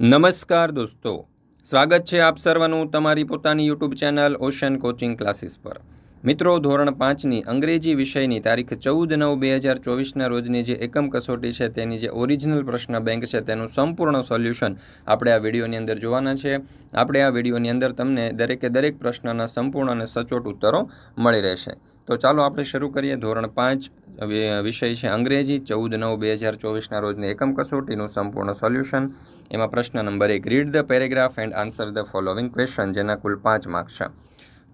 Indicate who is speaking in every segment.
Speaker 1: નમસ્કાર દોસ્તો. સ્વાગત છે આપ સર્વનું તમારી પોતાની YouTube channel ocean coaching classes પર. મિત્રો, ધોરણ પાંચની અંગ્રેજી વિષયની તારીખ ચૌદ નવ બે હજાર ચોવીસના રોજની જે એકમ કસોટી છે, તેની જે ઓરિજિનલ પ્રશ્ન બેંક છે, તેનું સંપૂર્ણ સોલ્યુશન આપણે આ વિડીયોની અંદર જોવાના છે. આપણે આ વિડીયોની અંદર તમને દરેકે દરેક પ્રશ્નના સંપૂર્ણ અને સચોટ ઉત્તરો મળી રહેશે. તો ચાલો આપણે શરૂ કરીએ. ધોરણ પાંચ વિષય છે અંગ્રેજી. ચૌદ નવ બે હજાર ચોવીસના રોજની એકમ કસોટીનું સંપૂર્ણ સોલ્યુશન. એમાં પ્રશ્ન નંબર એક read the paragraph and answer the following question જેના કુલ પાંચ માર્ક્સ છે.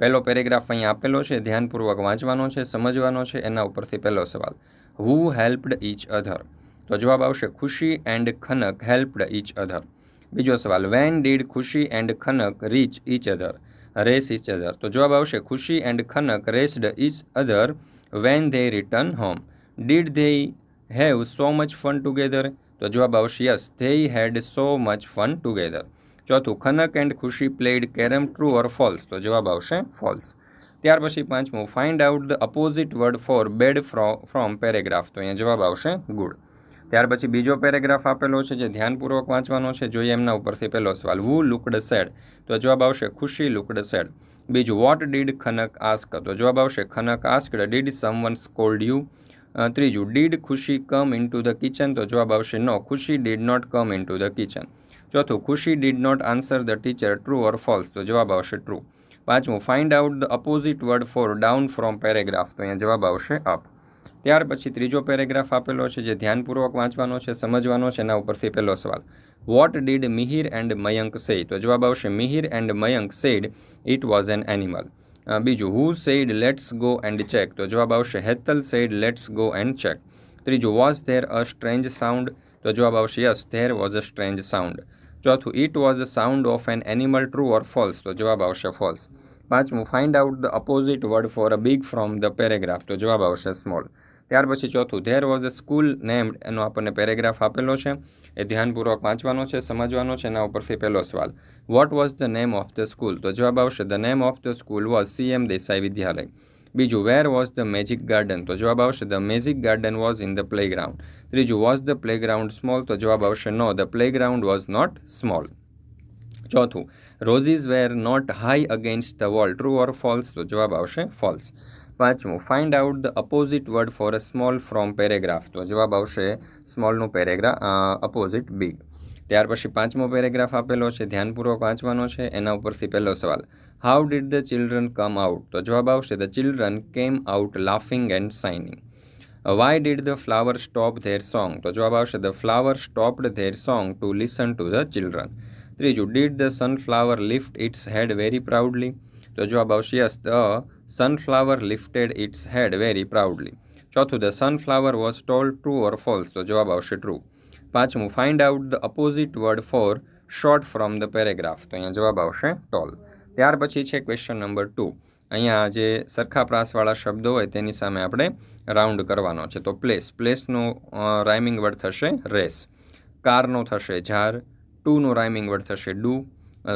Speaker 1: પહેલો પેરેગ્રાફ અહીંયા આપેલો છે, ધ્યાનપૂર્વક વાંચવાનો છે, સમજવાનો છે, એના ઉપરથી પહેલો સવાલ હુ હેલ્પડ ઇચ અધર તો જવાબ આવશે, Khushi and Khanak helped each other બીજો સવાલ when did Khushi and Khanak reach each other race each other તો જવાબ આવશે, Khushi and Khanak raced each other when they return home did they have so much fun together તો જવાબ આવશે yes. They had so much fun together ચોથું, Khanak and Khushi played carrom true or false તો જવાબ આવશે false ત્યાર પછી પાંચમું find out the opposite word for bad from paragraph તો અહીંયા જવાબ આવશે ગુડ. ત્યાર પછી બીજો પેરેગ્રાફ આપેલો છે જે ધ્યાનપૂર્વક વાંચવાનો છે, જોઈએ એમના ઉપરથી પહેલો સવાલ. વુ લુકડ સેડ તો જવાબ આવશે ખુશી લુકડ સેડ બીજું વોટ ડીડ ખનક આસ્ક તો જવાબ આવશે, Khanak asked did someone scold you ત્રીજું did Khushi come into the kitchen તો જવાબ આવશે no Khushi did not come into the kitchen ચોથું, Khushi did not answer the teacher true or false તો જવાબ આવશે ટ્રુ પાંચમું find out the opposite word for down from paragraph તો અહીંયા જવાબ આવશે અપ ત્યાર પછી ત્રીજો પેરેગ્રાફ આપેલો છે, જે ધ્યાનપૂર્વક વાંચવાનો છે, સમજવાનો છે, એના ઉપરથી પહેલો સવાલ. What did Mihir and Mayank said તો જવાબ આવશે Mihir and Mayank said it was an animal બીજું who said let's go and check તો જવાબ આવશે, Hetal said let's go and check ત્રીજું was there a strange sound તો જવાબ આવશે yes there was a strange sound ચોથું it was a sound of an animal true or false તો જવાબ આવશે ફોલ્સ પાંચમું find out the opposite word for a big from the paragraph તો જવાબ આવશે સ્મોલ ત્યાર પછી ચોથું there was a school named એનો આપણને પેરેગ્રાફ આપેલો છે. એ ધ્યાનપૂર્વક વાંચવાનો છે, સમજવાનો છે, એના ઉપરથી પહેલો સવાલ what was the name of the school તો જવાબ આવશે the name of the school was CM Desai Vidyalaya બીજું where was the magic garden તો જવાબ આવશે the magic garden was in the playground ત્રીજું વોઝ ધ પ્લેગ્રાઉન્ડ સ્મોલ તો જવાબ આવશે no the playground was not small ચોથું roses were not high against the wall true or false તો જવાબ આવશે ફોલ્સ પાંચમું find out the opposite word for a small from paragraph તો જવાબ આવશે સ્મોલનું પેરેગ્રાફ અપોઝિટ બિગ ત્યાર પછી પાંચમો પેરેગ્રાફ આપેલો છે, ધ્યાનપૂર્વક વાંચવાનો છે, એના ઉપરથી પહેલો સવાલ. How did the children come out તો જવાબ આવશે the children came out laughing and singing why did the flower stop their song તો જવાબ આવશે the flower stopped their song to listen to the children ત્રીજું did the sunflower lift its head very proudly તો જવાબ આવશે yes the sunflower lifted its head very proudly ચોથું the sunflower was tall true or false તો જવાબ આવશે true પાંચમું find out the opposite word for short from the paragraph તો અહીંયા જવાબ આવશે ટોલ ત્યાર પછી છે ક્વેશ્ચન નંબર ટુ અહીંયા જે સરખા પ્રાસવાળા શબ્દો હોય તેની સામે આપણે રાઉન્ડ કરવાનો છે. તો પ્લેસ પ્લેસનો રાઇમિંગ વર્ડ થશે રેસ કારનો થશે ઝાર ટુનો રાઇમિંગ વર્ડ થશે ડુ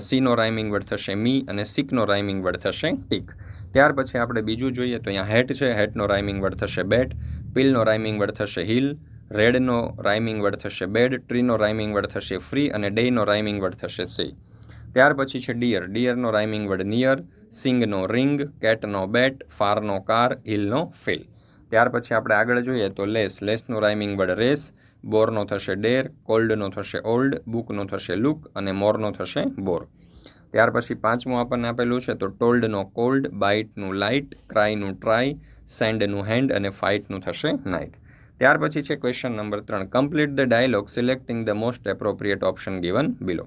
Speaker 1: સીનો રાઇમિંગ વર્ડ થશે મી અને સિકનો રાઇમિંગ વર્ડ થશે ટીક ત્યાર પછી આપણે બીજું જોઈએ તો અહીંયા હેટ છે હેટનો રાઇમિંગ વર્ડ થશે બેટ પિલનો રાઇમિંગ વર્ડ થશે હિલ રેડનો રાઇમિંગ વર્ડ થશે બેડ ટ્રીનો રાઇમિંગ વર્ડ થશે ફ્રી અને ડેનો રાઇમિંગ વર્ડ થશે સી ત્યાર પછી છે ડિયર ડિયરનો રાઇમિંગ વર્ડ નિયર સિંગનો રિંગ કેટનો બેટ ફારનો કાર હિલનો ફિલ ત્યાર પછી આપણે આગળ જોઈએ તો લેસ લેસનો રાઇમિંગ વર્ડ રેસ બોરનો થશે ડેર, કોલ્ડનો થશે ઓલ્ડ, બુકનો થશે લુક અને મોરનો થશે બોર. ત્યાર પછી પાંચમું આપણને આપેલું છે તો ટોલ્ડનો કોલ્ડ, બાઇટનું લાઇટ, ક્રાયનું ટ્રાય, સેન્ડનું હેન્ડ અને ફાઇટનું થશે નાઇટ ત્યાર પછી છે ક્વેશ્ચન નંબર ત્રણ. Complete the dialogue, selecting the most appropriate option given below.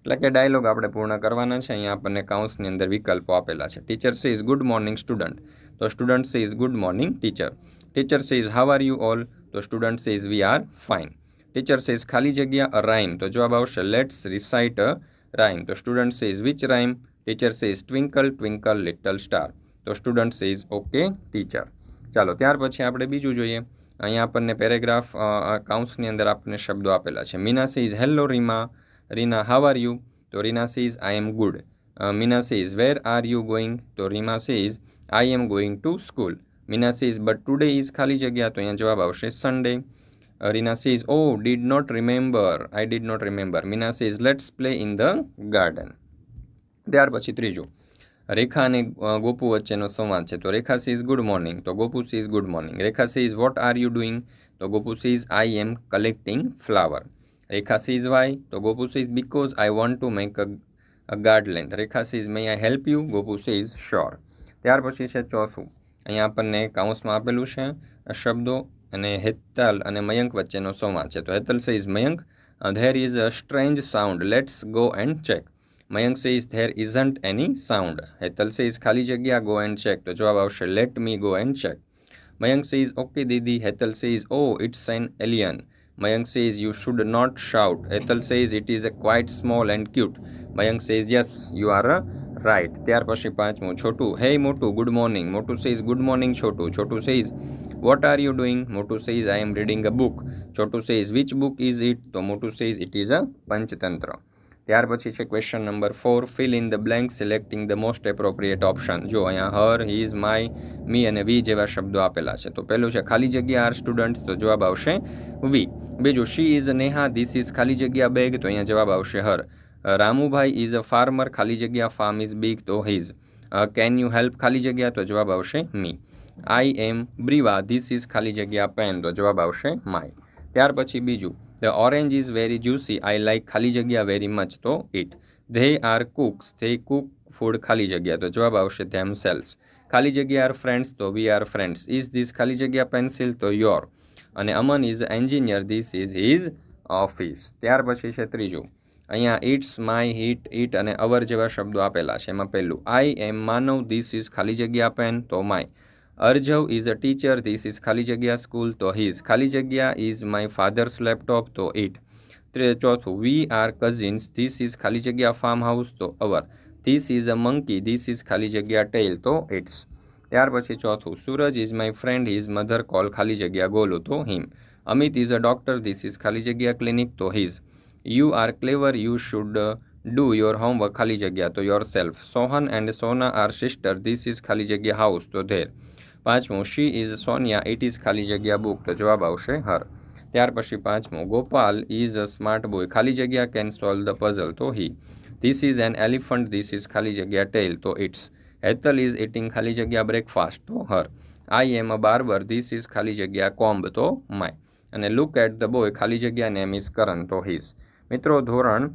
Speaker 1: એટલે કે ડાયલોગ આપણે પૂર્ણ કરવાના છે, અહીંયા આપણને કાઉન્સની અંદર વિકલ્પો આપેલા છે. Teacher says good morning student. તો student says good morning teacher. Teacher says how are you all? તો student says we are fine teacher says ખાલી જગ્યા રાઇમ તો જવાબ આવશે લેટ્સ રિસાઇટ અ રાઇમ તો student says which rhyme teacher says twinkle twinkle little star તો student says okay teacher ચાલો, ત્યાર પછી આપણે બીજું જોઈએ. અહીંયા આપણને પેરેગ્રાફ કાઉન્સની અંદર આપણને શબ્દો આપેલા છે. Meena says hello Reema. Reena how are you તો Reena says I am good Meena says where are you going તો Reema says I am going to school Meena says but today is ખાલી જગ્યા તો અહીંયા જવાબ આવશે Sunday Uh, says oh did not remember I did not remember Meena says let's play in the garden ત્યાર પછી ત્રીજું. રેખા અને ગોપુ વચ્ચેનો સંવાદ છે. તો રેખા સીઝ ગુડ મોર્નિંગ તો Gopu says good morning Rekha says what are you doing તો Gopu says I am collecting flower Rekha says why તો Gopu says because I want to make a garland Rekha says may I help you Gopu says sure ત્યાર પછી છે ચોથું. અહીંયા આપણને કાઉન્સમાં આપેલું છે અ શબ્દો અને હેતલ અને મયંક વચ્ચેનો સંવાદ છે. તો Hetal says Mayank there is a strange sound let's go and check Mayank says there isn't any sound Hetal says ખાલી જગ્યા ગો એન્ડ ચેક તો જવાબ આવશે let me go and check Mayank says okay didi. Hetal says oh it's an alien Mayank says you should not shout Hetal says it is a quite small and cute Mayank says yes you are right ત્યાર પછી પાંચમું, Chhotu hey Motu good morning Motu says good morning Chhotu. Chhotu says what are you doing Motu says I am reading a book Chhotu says which book is it તો Motu says it is a Panchatantra. ત્યાર પછી છે question number four fill in the blank selecting the most appropriate option જો અહીંયા હર his my મી અને વી જેવા શબ્દો આપેલા છે. તો પહેલું છે ખાલી જગ્યા આર સ્ટુડન્ટ્સ તો જવાબ આવશે વી બીજું she is Neha this is ખાલી જગ્યા બેગ તો અહીંયા જવાબ આવશે her Ramubhai is a farmer, ખાલી જગ્યા, ફાર્મ ઇઝ બિગ, તો હિઝ. Can you help? ખાલી જગ્યા? તો જવાબ આવશે મી. આઈ એમ બ્રીવા, ધીસ ઇઝ ખાલી જગ્યા, પેન. તો જવાબ આવશે માય. ત્યાર પછી બીજું. The orange is very juicy. I like ખાલી જગ્યા વેરી મચ, તો it. They are cooks. They cook food ખાલી જગ્યા. તો જવાબ આવશે ધેમ સેલ્સ. ખાલી જગ્યા આર ફ્રેન્ડ્સ, તો we are friends. Is this ખાલી જગ્યા પેન્સિલ? તો યોર. અને Aman is engineer. This is his office. ત્યાર પછી છે ત્રીજું. અહીંયા ઇટ્સ માય હિટ ઇટ અને અવર જેવા શબ્દો આપેલા છે. એમાં પહેલું આઈ એમ માનવ ધીસ ઇઝ ખાલી જગ્યા પેન તો my. Arjav is a teacher this is ખાલી જગ્યા સ્કૂલ તો હિઝ ખાલી જગ્યા ઇઝ માય ફાધર્સ લેપટોપ તો ઇટ ચોથું we are cousins this is ખાલી જગ્યા ફાર્મ હાઉસ તો our. This is a monkey this is ખાલી જગ્યા ટેલ તો ઇટ્સ ત્યાર પછી ચોથું Suraj is my friend is mother call ખાલી જગ્યા, ગોલુ, તો him Amit is a doctor this is ખાલી જગ્યા ક્લિનિક તો his you are clever you should do your homework ખાલી જગ્યા. તો yourself Sohan and Sona are sister this is ખાલી જગ્યા. હાઉસ તો ધેર. પાંચમું she is Sonia. It is ખાલી જગ્યા. બુક તો જવાબ આવશે હર. ત્યાર પછી પાંચમું, Gopal is a smart boy ખાલી જગ્યા કેન સોલ્વ ધ પઝલ તો he this is an elephant this is ખાલી જગ્યા. ટેલ તો ઇટ્સ હેતલ ઇઝ ઇટિંગ ખાલી જગ્યા બ્રેકફાસ્ટ તો her. I am a barber this is ખાલી જગ્યા. કોમ્બ. તો માય અને લુક એટ ધ બોય ખાલી જગ્યા નેમ ઇઝ કરન તો હિઝ મિત્રો, ધોરણ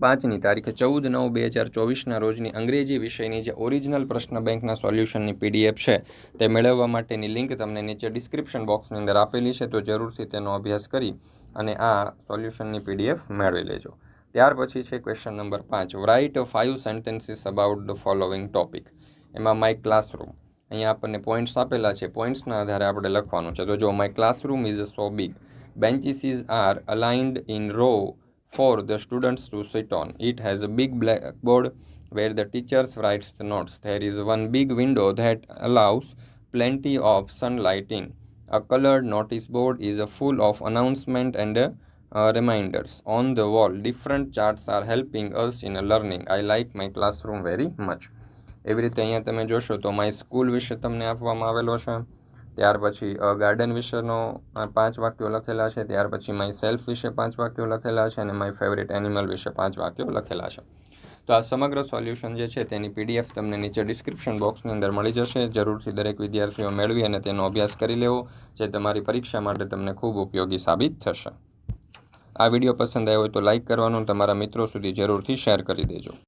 Speaker 1: પાંચની તારીખે ચૌદ નવ બે હજાર ચોવીસના રોજની અંગ્રેજી વિષયની જે ઓરિજિનલ પ્રશ્ન બેંકના સોલ્યુશનની પીડીએફ છે, તે મેળવવા માટેની લિંક તમને નીચે ડિસ્ક્રિપ્શન બોક્સની અંદર આપેલી છે, તો જરૂરથી તેનો અભ્યાસ કરી અને આ સોલ્યુશનની પીડીએફ મેળવી લેજો. ત્યાર પછી છે ક્વેશ્ચન નંબર પાંચ. Write five sentences about the following topic એમાં માય ક્લાસરૂમ અહીંયા આપણને પોઈન્ટ્સ આપેલા છે. પોઈન્ટ્સના આધારે આપણે લખવાનું છે. તો જો my classroom is so big benches are aligned in row for the students to sit on. It has a big blackboard where the teachers writes the notes. There is one big window that allows plenty of sunlight in. A colored notice board is uh, full of announcement and uh, uh, reminders. On the wall, different charts are helping us in uh, learning. I like my classroom very much. એવી રીતે અહીંયા તમે જોશો તો my school વિશે તમને આપવામાં આવેલો છે ત્યાર પછી ગાર્ડન વિશેનો પાંચ વાક્યો લખેલા છે. ત્યાર પછી માય સેલ્ફ વિશે પાંચ વાક્યો લખેલા છે અને માય ફેવરેટ એનિમલ વિશે પાંચ વાક્યો લખેલા છે. તો આ સમગ્ર સોલ્યુશન જે છે તેની પીડીએફ તમને નીચે ડિસ્ક્રિપ્શન બોક્સની અંદર મળી જશે. જરૂરથી દરેક વિદ્યાર્થીઓ મેળવી અને તેનો અભ્યાસ કરી લેવો, જે તમારી પરીક્ષા માટે તમને ખૂબ ઉપયોગી સાબિત થશે. આ વીડિયો પસંદ આવ્યો હોય તો લાઇક કરવાનું, તમારા મિત્રો સુધી જરૂરથી શેર કરી દેજો.